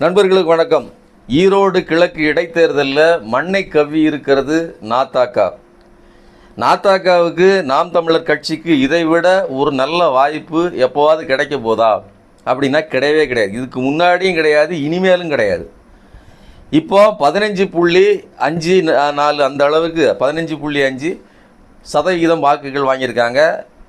நண்பர்களுக்கு வணக்கம். ஈரோடு கிழக்கு இடைத்தேர்தலில் மண்ணை கவ்வி இருக்கிறது நாத்தாக்கா நாத்தாக்காவுக்கு நாம் தமிழர் கட்சிக்கு இதைவிட ஒரு நல்ல வாய்ப்பு எப்போவாது கிடைக்க போதா? அப்படின்னா கிடையவே கிடையாது. இதுக்கு முன்னாடியும் கிடையாது இனிமேலும் கிடையாது. இப்போ பதினஞ்சு புள்ளி அஞ்சு நாலு அந்த அளவுக்கு பதினஞ்சு புள்ளி அஞ்சு சதவிகிதம் வாக்குகள் வாங்கியிருக்காங்க.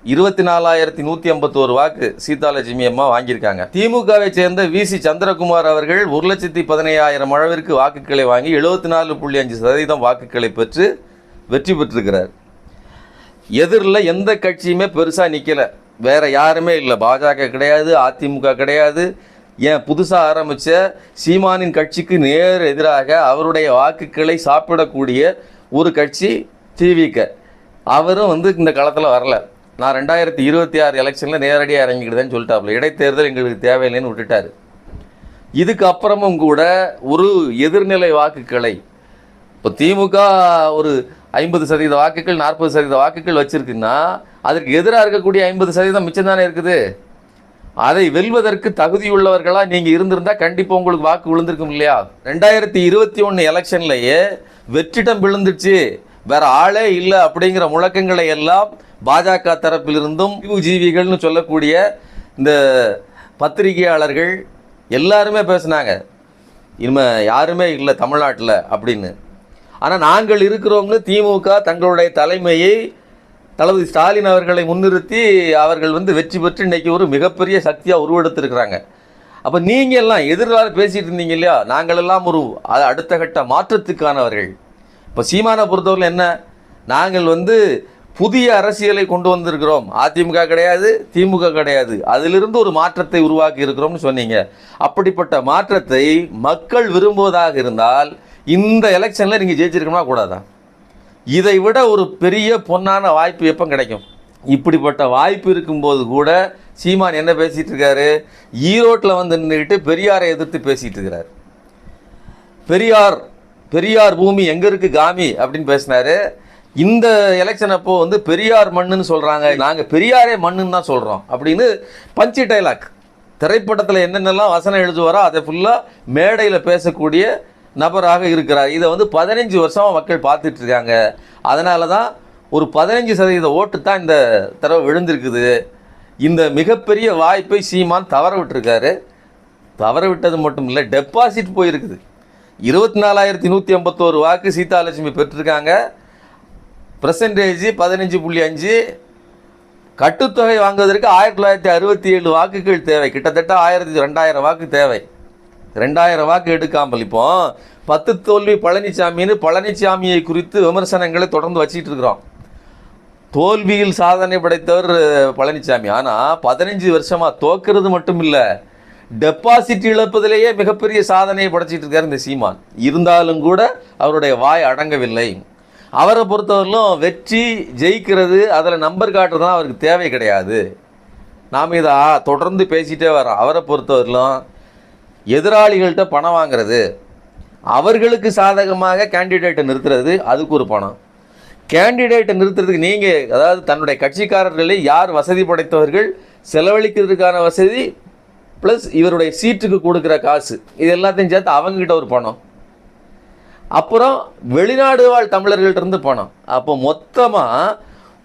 இருபத்தி நாலாயிரத்தி நூற்றி ஐம்பத்தோரு வாக்கு சீதாலட்சுமி அம்மா வாங்கியிருக்காங்க. திமுகவை சேர்ந்த வி சி சந்திரகுமார் அவர்கள் ஒரு லட்சத்தி பதினையாயிரம் அளவிற்கு வாக்குகளை வாங்கி எழுபத்தி நாலு புள்ளி அஞ்சு சதவீதம் வாக்குகளை பெற்று வெற்றி பெற்றிருக்கிறார். எதிரில் எந்த கட்சியுமே பெருசாக நிற்கல வேறு யாருமே இல்லை. பாஜக கிடையாது அதிமுக கிடையாது. ஏன் புதுசாக ஆரம்பித்த சீமானின் கட்சிக்கு நேர் எதிராக அவருடைய வாக்குகளை சாப்பிடக்கூடிய ஒரு கட்சி டிவிக அவரும் வந்து இந்த காலத்தில் வரல. நான் ரெண்டாயிரத்தி இருபத்தி ஆறு எலெக்ஷனில் நேரடியாக இறங்கிக்கிடுதேன்னு சொல்லிட்டாப்புல. இடைத்தேர்தல் எங்களுக்கு தேவையில்லைன்னு விட்டுட்டாரு. இதுக்கு அப்புறமும் கூட ஒரு எதிர்நிலை வாக்குகளை இப்போ திமுக ஒரு ஐம்பது சதவீத வாக்குகள் நாற்பது சதவீத வாக்குகள் வச்சுருக்குன்னா அதற்கு எதிராக இருக்கக்கூடிய ஐம்பது சதவீதம் மிச்சம் தானே இருக்குது? அதை வெல்வதற்கு தகுதியுள்ளவர்களாக நீங்கள் இருந்திருந்தால் கண்டிப்பாக உங்களுக்கு வாக்கு விழுந்திருக்கும் இல்லையா? ரெண்டாயிரத்தி இருபத்தி ஒன்று எலெக்ஷன்லேயே வெற்றிடம் விழுந்துச்சு வேறு ஆளே இல்லை அப்படிங்கிற முழக்கங்களை எல்லாம் பாஜக தரப்பிலிருந்தும் ஜீவிகள்னு சொல்லக்கூடிய இந்த பத்திரிகையாளர்கள் எல்லாருமே பேசுனாங்க. இனிமே யாருமே இல்லை தமிழ்நாட்டில் அப்படின்னு. ஆனால் நாங்கள் இருக்கிறோம்னு திமுக தங்களுடைய தலைமையை தளபதி ஸ்டாலின் அவர்களை முன்னிறுத்தி அவர்கள் வந்து வெற்றி பெற்று இன்றைக்கி ஒரு மிகப்பெரிய சக்தியாக உருவெடுத்திருக்கிறாங்க. அப்போ நீங்கள் எல்லாம் எதிர்காலம் பேசிகிட்டு இருந்தீங்க இல்லையா? நாங்களெல்லாம் ஒரு அடுத்த கட்ட மாற்றத்துக்கானவர்கள். இப்போ சீமானை பொறுத்தவரையில் என்ன? நாங்கள் வந்து புதிய அரசியலை கொண்டு வந்திருக்கிறோம். அதிமுக கிடையாது திமுக கிடையாது. அதிலிருந்து ஒரு மாற்றத்தை உருவாக்கி இருக்கிறோம்னு சொன்னீங்க. அப்படிப்பட்ட மாற்றத்தை மக்கள் விரும்புவதாக இருந்தால் இந்த எலெக்ஷனில் நீங்கள் ஜெயிச்சிருக்கணுமா கூடாதா? இதை விட ஒரு பெரிய பொன்னான வாய்ப்பு எப்போ கிடைக்கும்? இப்படிப்பட்ட வாய்ப்பு இருக்கும்போது கூட சீமான் என்ன பேசிகிட்டு இருக்காரு? ஈரோட்டில் வந்து நின்றுக்கிட்டு பெரியாரை எதிர்த்து பேசிகிட்டு இருக்கிறார். பெரியார் பெரியார் பூமி எங்கே இருக்குது காமி அப்படின்னு பேசினார். இந்த எலெக்ஷன் அப்போ வந்து பெரியார் மண்ணுன்னு சொல்கிறாங்க நாங்கள் பெரியாரே மண்ணுன்னு தான் சொல்கிறோம் அப்படின்னு பஞ்சு டைலாக். திரைப்படத்தில் என்னென்னலாம் வசனம் எழுதுவாரோ அதை ஃபுல்லாக மேடையில் பேசக்கூடிய நபராக இருக்கிறார். இதை வந்து பதினஞ்சு வருஷமாக மக்கள் பார்த்துட்டு இருக்காங்க. அதனால தான் ஒரு பதினஞ்சு சதவீத ஓட்டு தான் இந்த தடவை விழுந்திருக்குது. இந்த மிகப்பெரிய வாய்ப்பை சீமான் தவற விட்டுருக்காரு. தவற விட்டது மட்டும் இல்லை டெபாசிட் போயிருக்குது. இருபத்தி நாலாயிரத்தி நூற்றி ஐம்பத்தோரு வாக்கு சீதாலட்சுமி பெற்றிருக்காங்க. பர்சன்டேஜ் பதினஞ்சு புள்ளி அஞ்சு. கட்டுத்தொகை வாங்குவதற்கு ஆயிரத்தி தொள்ளாயிரத்தி அறுபத்தி ஏழு வாக்குகள் தேவை. கிட்டத்தட்ட ஆயிரத்தி ரெண்டாயிரம் வாக்கு தேவை. ரெண்டாயிரம் வாக்கு எடுக்காமல் இப்போ பத்து தோல்வி பழனிசாமின்னு பழனிசாமியை குறித்து விமர்சனங்களை தொடர்ந்து வச்சிட்டு இருக்கிறோம். தோல்வியில் சாதனை படைத்தவர் பழனிசாமி ஆனால் பதினஞ்சு வருஷமாக தோக்கிறது மட்டும் இல்லை டெபாசிட் இழப்பதிலேயே மிகப்பெரிய சாதனையை படைச்சிட்டு இருக்கார் இந்த சீமான். இருந்தாலும் கூட அவருடைய வாய் அடங்கவில்லை. அவரை பொறுத்தவரையிலும் வெற்றி ஜெயிக்கிறது அதில் நம்பர் காட்டுறதுலாம் அவருக்கு தேவை கிடையாது. நாம் இதை தொடர்ந்து பேசிகிட்டே வரோம் அவரை பொறுத்தவரையிலும் எதிராளிகள்கிட்ட பணம் வாங்குறது அவர்களுக்கு சாதகமாக கேண்டிடேட்டை நிறுத்துறது அதுக்கு ஒரு பணம். கேண்டிடேட்டை நிறுத்துறதுக்கு நீங்கள் அதாவது தன்னுடைய கட்சிக்காரர்களே யார் வசதி படைத்தவர்கள் செலவழிக்கிறதுக்கான வசதி ப்ளஸ் இவருடைய சீட்டுக்கு கொடுக்குற காசு இது எல்லாத்தையும் சேர்த்து அவங்ககிட்ட ஒரு பணம். அப்புறம் வெளிநாடு வாழ் தமிழர்கள்ட்ட இருந்து பணம் அப்போ மொத்தமாக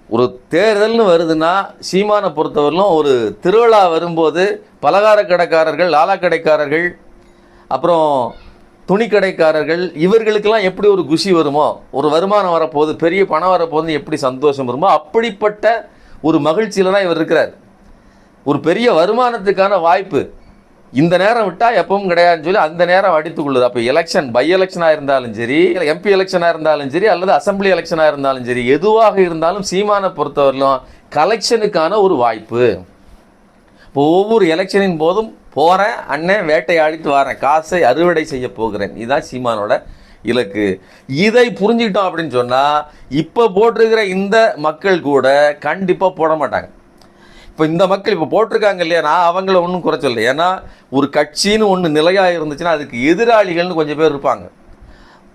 ஒரு தேர்தல்னு வருதுன்னா சீமானை பொறுத்தவரையிலும் ஒரு திருவிழா வரும்போது பலகார கடைக்காரர்கள் லாலா கடைக்காரர்கள் அப்புறம் துணி கடைக்காரர்கள் இவர்களுக்கெல்லாம் எப்படி ஒரு குஷி வருமோ ஒரு வருமானம் வரப்போகுது பெரிய பணம் வரப்போகுது எப்படி சந்தோஷம் வருமோ அப்படிப்பட்ட ஒரு மகிழ்ச்சியில் தான் இவர் இருக்கிறார். ஒரு பெரிய வருமானத்துக்கான வாய்ப்பு இந்த நேரம் விட்டால் எப்பவும் கிடையாதுன்னு சொல்லி அந்த நேரம் அடித்துக் கொள்ளுது. அப்போ எலெக்ஷன் பை எலெக்ஷனாக இருந்தாலும் சரி எம்பி எலெக்ஷனாக இருந்தாலும் சரி அல்லது அசெம்பிளி எலெக்ஷனாக இருந்தாலும் சரி எதுவாக இருந்தாலும் சீமானை பொறுத்தவரையிலும் கலெக்ஷனுக்கான ஒரு வாய்ப்பு. இப்போ ஒவ்வொரு எலெக்ஷனின் போதும் போகிறேன் அண்ணன் வேட்டையாடிட்டு வரேன் காசை அறுவடை செய்ய போகிறேன். இதுதான் சீமானோட இலக்கு. இதை புரிஞ்சுக்கிட்டோம் அப்படின்னு சொன்னால் இப்போ போட்டிருக்கிற இந்த மக்கள் கூட கண்டிப்பாக போட மாட்டாங்க. இப்போ இந்த மக்கள் இப்போ போட்டிருக்காங்க இல்லையா? நான் அவங்கள ஒன்றும் குறை சொல்லல. ஏன்னா ஒரு கட்சின்னு ஒன்று நிலையாக இருந்துச்சுன்னா அதுக்கு எதிராளிகள்னு கொஞ்சம் பேர் இருப்பாங்க.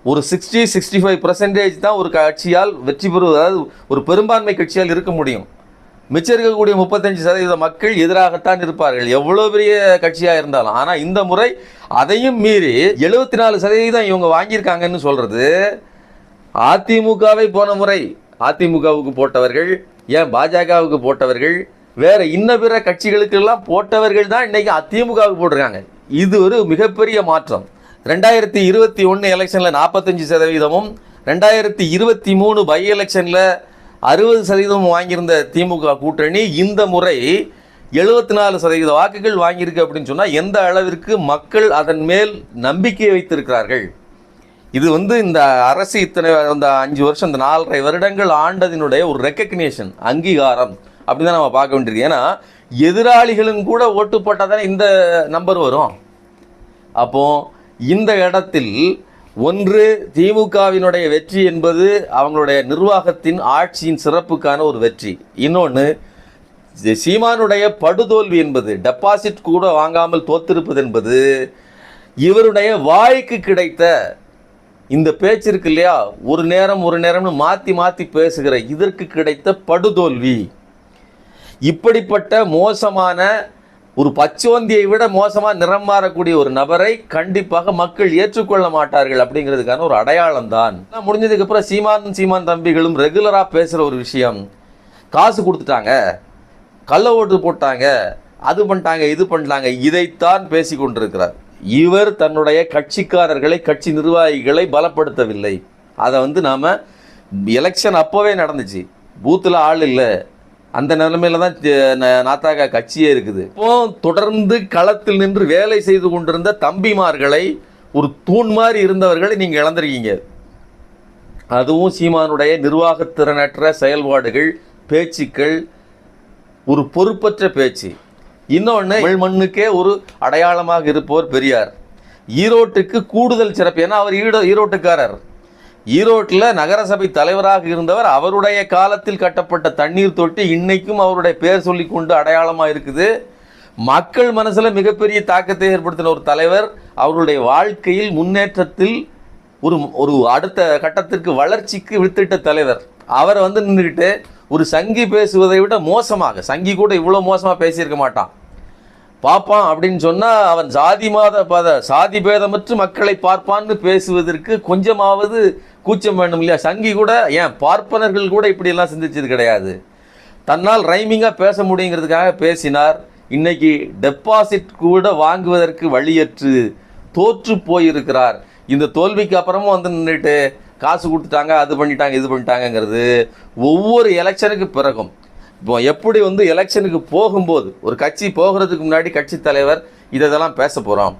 ஒரு சிக்ஸ்டி சிக்ஸ்டி ஃபைவ் தான் ஒரு கட்சியால் வெற்றி பெறுவது. அதாவது ஒரு பெரும்பான்மை கட்சியால் இருக்க முடியும். மிச்சம் இருக்கக்கூடிய முப்பத்தஞ்சு சதவீத மக்கள் எதிராகத்தான் இருப்பார்கள். எவ்வளோ பெரிய கட்சியாக இருந்தாலும். ஆனால் இந்த முறை அதையும் மீறி எழுபத்தி நாலு சதவீதம் இவங்க வாங்கியிருக்காங்கன்னு சொல்கிறது அதிமுகவை போன முறை. அதிமுகவுக்கு போட்டவர்கள் ஏன் பாஜகவுக்கு போட்டவர்கள் வேற இன்ன பிற கட்சிகளுக்கெல்லாம் போட்டவர்கள் தான் இன்னைக்கு அதிமுகவுக்கு போட்டிருக்காங்க. இது ஒரு மிகப்பெரிய மாற்றம். ரெண்டாயிரத்தி இருபத்தி ஒன்று எலெக்ஷனில் நாற்பத்தஞ்சு சதவீதமும் ரெண்டாயிரத்தி இருபத்தி மூணு பை எலெக்ஷனில் அறுபது சதவீதம் வாங்கியிருந்த திமுக கூட்டணி இந்த முறை எழுபத்தி நாலு சதவீத வாக்குகள் வாங்கியிருக்கு அப்படின்னு சொன்னால் எந்த அளவிற்கு மக்கள் அதன் மேல் நம்பிக்கை வைத்திருக்கிறார்கள்? இது வந்து இந்த அரசு இத்தனை அந்த அஞ்சு வருஷம் இந்த நாலரை வருடங்கள் ஆண்டதினுடைய ஒரு ரெக்கக்னேஷன் அங்கீகாரம். அப்படின்னு தான் நம்ம பார்க்க வேண்டியிருக்கு. ஏன்னா எதிராளிகளும் கூட ஓட்டு போட்டால் தானே இந்த நம்பர் வரும். அப்போது இந்த இடத்தில் ஒன்று திமுகவினுடைய வெற்றி என்பது அவங்களுடைய நிர்வாகத்தின் ஆட்சியின் சிறப்புக்கான ஒரு வெற்றி. இன்னொன்று சீமானுடைய படுதோல்வி என்பது டெபாசிட் கூட வாங்காமல் தோத்திருப்பது என்பது இவருடைய வாய்க்கு கிடைத்த இந்த பேச்சு இருக்கு இல்லையா? ஒரு நேரம் ஒரு நேரம்னு மாற்றி மாற்றி பேசுகிற இதற்கு கிடைத்த படுதோல்வி. இப்படிப்பட்ட மோசமான ஒரு பச்சோந்தியை விட மோசமாக நிறம் மாறக்கூடிய ஒரு நபரை கண்டிப்பாக மக்கள் ஏற்றுக்கொள்ள மாட்டார்கள் அப்படிங்கிறதுக்கான ஒரு அடையாளம் தான். முடிஞ்சதுக்கப்புறம் சீமான் சீமான் தம்பிகளும் ரெகுலராக பேசுகிற ஒரு விஷயம். காசு கொடுத்துட்டாங்க. கள்ள ஓட்டு போட்டாங்க. அது பண்ணிட்டாங்க இது பண்ணிட்டாங்க. இதைத்தான் பேசி கொண்டிருக்கிறார். இவர் தன்னுடைய கட்சிக்காரர்களை கட்சி நிர்வாகிகளை பலப்படுத்தவில்லை. அதை வந்து நாம் எலெக்ஷன் அப்போவே நடந்துச்சு. பூத்தில் ஆள் இல்லை. அந்த நிலைமையில தான் நாத்தாக ந- கட்சியே இருக்குது. இப்போ தொடர்ந்து களத்தில் நின்று வேலை செய்து கொண்டிருந்த தம்பிமார்களை ஒரு தூண் மாதிரி இருந்தவர்களை நீங்கள் இழந்திருக்கீங்க. அதுவும் சீமானுடைய நிர்வாகத்திறனற்ற செயல்பாடுகள் பேச்சுக்கள் ஒரு பொறுப்பற்ற பேச்சு. இன்னொன்று தமிழ் மண்ணுக்கே ஒரு அடையாளமாக இருப்பவர் பெரியார். ஈரோட்டுக்கு கூடுதல் சிறப்பு ஏன்னா அவர் ஈரோ ஈரோட்டுக்காரர். ஈரோட்டில் நகரசபை தலைவராக இருந்தவர் அவருடைய காலத்தில் கட்டப்பட்ட தண்ணீர் தொட்டி இன்னைக்கும் அவருடைய பேர் சொல்லி கொண்டு அடையாளமாக இருக்குது. மக்கள் மனசில் மிகப்பெரிய தாக்கத்தை ஏற்படுத்தின ஒரு தலைவர் அவருடைய வாழ்க்கையில் முன்னேற்றத்தில் ஒரு ஒரு அடுத்த கட்டத்திற்கு வளர்ச்சிக்கு வித்திட்ட தலைவர். அவர் வந்து நின்றுக்கிட்டு ஒரு சங்கி பேசுவதை விட மோசமாக சங்கி கூட இவ்வளோ மோசமாக பேசியிருக்க மாட்டான். பார்ப்பான் அப்படின்னு சொன்னால் அவன் சாதி மாத பத சாதி பேதமற்று மக்களை பார்ப்பான்னு பேசுவதற்கு கொஞ்சமாவது கூச்சம் வேணும் இல்லையா? சங்கி கூட ஏன் பார்ப்பனர்கள் கூட இப்படியெல்லாம் சிந்திச்சது கிடையாது. தன்னால் ரைமிங்காக பேச முடியுங்கிறதுக்காக பேசினார். இன்னைக்கு டெபாசிட் கூட வாங்குவதற்கு வழியற்று தோற்று போயிருக்கிறார். இந்த தோல்விக்கு அப்புறமும் வந்து நின்றுட்டு காசு கொடுத்துட்டாங்க அது பண்ணிட்டாங்க இது பண்ணிட்டாங்கங்கிறது ஒவ்வொரு எலெக்ஷனுக்கு பிறகும். இப்போ எப்படி வந்து எலெக்ஷனுக்கு போகும்போது ஒரு கட்சி போகிறதுக்கு முன்னாடி கட்சி தலைவர் இதெல்லாம் பேச போகிறோம்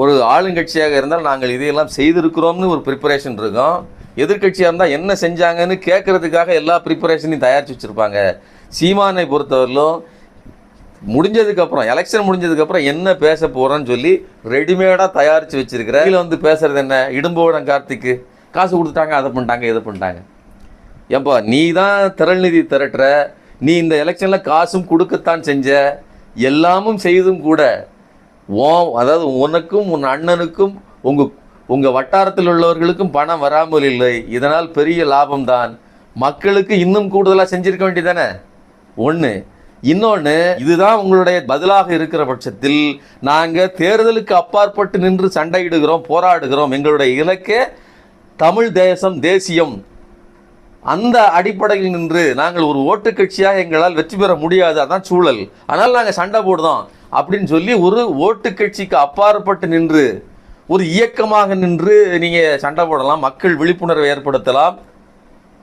ஒரு ஆளுங்கட்சியாக இருந்தால் நாங்கள் இதையெல்லாம் செய்திருக்கிறோம்னு ஒரு ப்ரிப்பரேஷன் இருக்கும். எதிர்க்கட்சியாக இருந்தால் என்ன செஞ்சாங்கன்னு கேட்கறதுக்காக எல்லா ப்ரிப்பரேஷனையும் தயாரித்து வச்சுருப்பாங்க. சீமானை பொறுத்தவரையிலும் முடிஞ்சதுக்கப்புறம் எலெக்ஷன் முடிஞ்சதுக்கப்புறம் என்ன பேச போகிறோன்னு சொல்லி ரெடிமேடாக தயாரித்து வச்சுருக்கிற இதில் வந்து பேசுகிறது என்ன? இடும்போடம் கார்த்திக்கு. காசு கொடுத்துட்டாங்க அதை பண்ணிட்டாங்க இதை பண்ணிட்டாங்க. ஏன்பா நீ தான் திரள் நிதி திரட்டுற நீ இந்த எலெக்ஷனில் காசும் கொடுக்கத்தான் செஞ்ச எல்லாமும் செய்தும் கூட ஓ அதாவது உனக்கும் உன் அண்ணனுக்கும் உங்கள் உங்கள் வட்டாரத்தில் உள்ளவர்களுக்கும் பணம் வராமல் இல்லை. இதனால் பெரிய லாபம்தான் மக்களுக்கு இன்னும் கூடுதலாக செஞ்சிருக்க வேண்டியதானே ஒன்று இன்னொன்று இதுதான் உங்களுடைய பதிலாக இருக்கிற பட்சத்தில் நாங்கள் தேர்தலுக்கு அப்பாற்பட்டு நின்று சண்டையிடுகிறோம் போராடுகிறோம். எங்களுடைய இலக்கே தமிழ் தேசம் தேசியம். அந்த அடிப்படையில் நின்று நாங்கள் ஒரு ஓட்டு கட்சியாக எங்களால் வெற்றி பெற முடியாது அதான் சூழல். அதனால் நாங்கள் சண்டை போடுதோம் அப்படின்னு சொல்லி ஒரு ஓட்டு கட்சிக்கு அப்பாற்பட்டு நின்று ஒரு இயக்கமாக நின்று நீங்கள் சண்டை போடலாம் மக்கள் விழிப்புணர்வை ஏற்படுத்தலாம்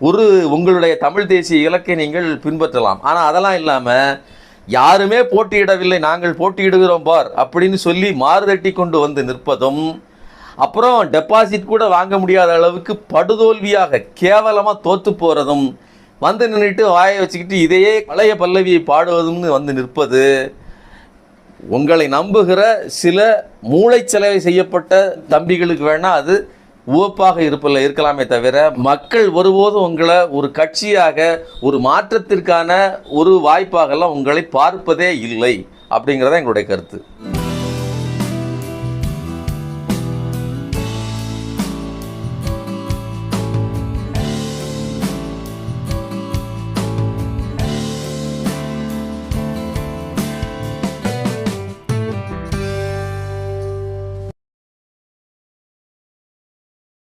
ஒரு உங்களுடைய தமிழ் தேசிய இலக்கை நீங்கள் பின்பற்றலாம். ஆனால் அதெல்லாம் இல்லாமல் யாருமே போட்டியிடவில்லை நாங்கள் போட்டியிடுகிறோம் பார் அப்படின்னு சொல்லி மாறுதட்டி கொண்டு வந்து நிற்பதும் அப்புறம் டெபாசிட் கூட வாங்க முடியாத அளவுக்கு படுதோல்வியாக கேவலமாக தோற்று போகிறதும் வந்து நின்றுட்டு வாயை வச்சுக்கிட்டு இதையே பழைய பல்லவியை பாடுவதும்னு வந்து நிற்பது உங்களை நம்புகிற சில மூளைச்சலவை செய்யப்பட்ட தம்பிகளுக்கு வேணால் அது உவப்பாக இருப்பில் இருக்கலாமே தவிர மக்கள் ஒருபோதும் உங்களை ஒரு கட்சியாக ஒரு மாற்றத்திற்கான ஒரு வாய்ப்பாகலாம் உங்களை பார்ப்பதே இல்லை அப்படிங்கிறத எங்களுடைய கருத்து.